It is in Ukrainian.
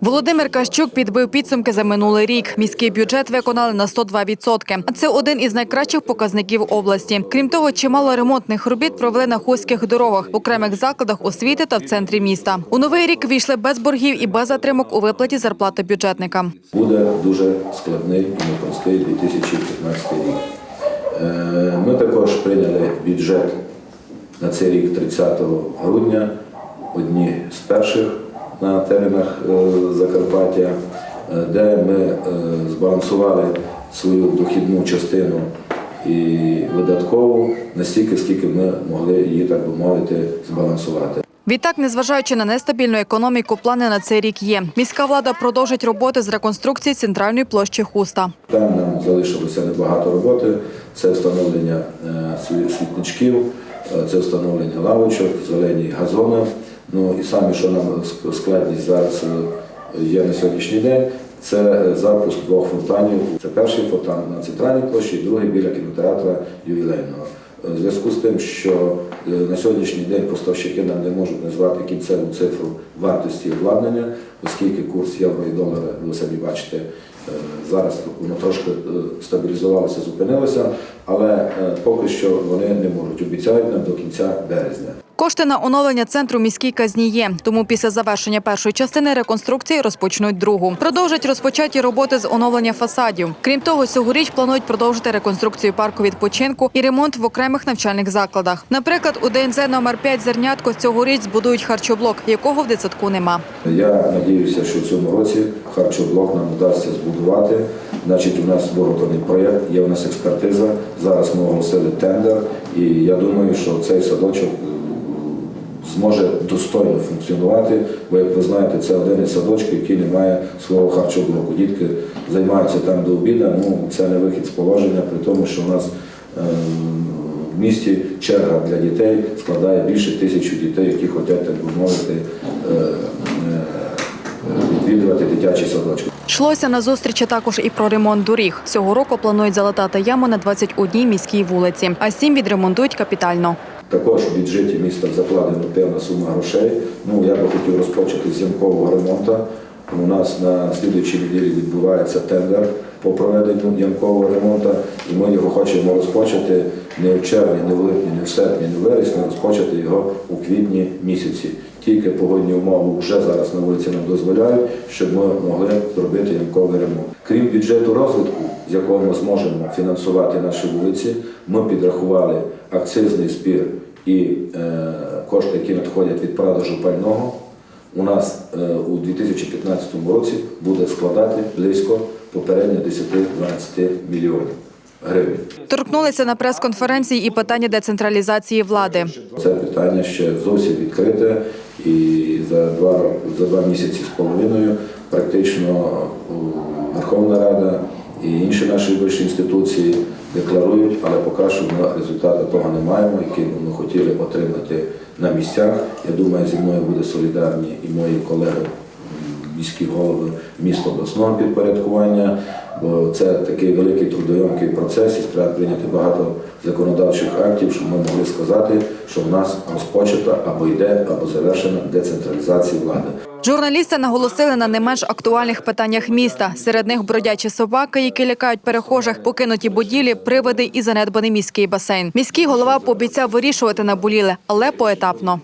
Володимир Кащук підбив підсумки за минулий рік. Міський бюджет виконали на 102%. А це один із найкращих показників області. Крім того, чимало ремонтних робіт провели на хуських дорогах, в окремих закладах освіти та в центрі міста. У новий рік війшли без боргів і без затримок у виплаті зарплати бюджетникам. Буде дуже складний і непростий 2015 рік. Е, Ми також прийняли бюджет на цей рік 30 грудня, одні з перших на теренах е, Закарпаття, е, де ми е, збалансували свою дохідну частину і видаткову настільки, скільки ми могли її, так би мовити, збалансувати. Відтак, незважаючи на нестабільну економіку, плани на цей рік є. Міська влада продовжить роботи з реконструкції центральної площі Хуста. Там нам залишилося небагато роботи. Це встановлення сві- світничків, е, це встановлення лавочок, зелені газони. Ну і саме, що нам складність зараз е, є на сьогоднішній день, це е, запуск двох фонтанів. Це перший фонтан на центральній площі, і другий біля кінотеатра ювілейного. Е, В зв'язку з тим, що е, на сьогоднішній день поставщики нам не можуть назвати кінцеву цифру вартості обладнання, оскільки курс євро і долара, ви самі бачите, е, зараз воно трошки е, стабілізувалося, зупинилося, але е, поки що вони не можуть. Обіцяють нам до кінця березня. Кошти на оновлення центру міській казні є. Тому після завершення першої частини реконструкції розпочнуть другу. Продовжать розпочаті роботи з оновлення фасадів. Крім того, цьогоріч планують продовжити реконструкцію парку відпочинку і ремонт в окремих навчальних закладах. Наприклад, у ДНЗ номер 5 зернятко цьогоріч збудують харчоблок, якого в дитсадку нема. Я надіюся, що в цьому році харчоблок нам вдасться збудувати. Значить, у нас виготовлений проєкт, є у нас експертиза. Зараз ми оголосили тендер, і я думаю, що цей садочок зможе достойно функціонувати, бо, як ви знаєте, це один із садочків, який не має свого харчоблоку. Дітки займаються там до обіду, ну це не вихід з положення, при тому, що у нас е, в місті черга для дітей складає більше тисячі дітей, які хочуть, так би мовити, е, е, відвідувати дитячі садочки. Йшлося на зустрічі також і про ремонт доріг. Цього року планують залатати яму на 21 міській вулиці, а сім відремонтують капітально. Також в бюджеті міста закладена певна сума грошей. Ну, я би хотів розпочати з ямкового ремонту. У нас на слідуючій неділі відбувається тендер по проведенню ямкового ремонту, і ми його хочемо розпочати не в червні, не в липні, не в серпні, не в вересні, розпочати його у квітні місяці. Тільки погодні умови вже зараз на вулиці нам дозволяють, щоб ми могли зробити ямковий ремонт. Крім бюджету розвитку, з якого ми зможемо фінансувати наші вулиці, ми підрахували акцизний збір і е, кошти, які надходять від продажу пального. У нас е, у 2015 році буде складати близько попередньо 10-12 мільйонів гривень. Торкнулися на прес-конференції і питання децентралізації влади. Це питання ще зовсім відкрите, і за два за два місяці з половиною практично Верховна Рада і інші наші вищі інституції декларують, але поки що ми результату того не маємо, який ми хотіли отримати на місцях. Я думаю, зі мною буде солідарні і мої колеги міські голови міст обласного підпорядкування, бо це такий великий трудоємкий процес, і треба прийняти багато законодавчих актів, щоб ми могли сказати, що в нас розпочата або йде, або завершена децентралізація влади. Журналісти наголосили на не менш актуальних питаннях міста. Серед них бродячі собаки, які лякають перехожих, покинуті будівлі, приводи і занедбаний міський басейн. Міський голова пообіцяв вирішувати наболіле, але поетапно.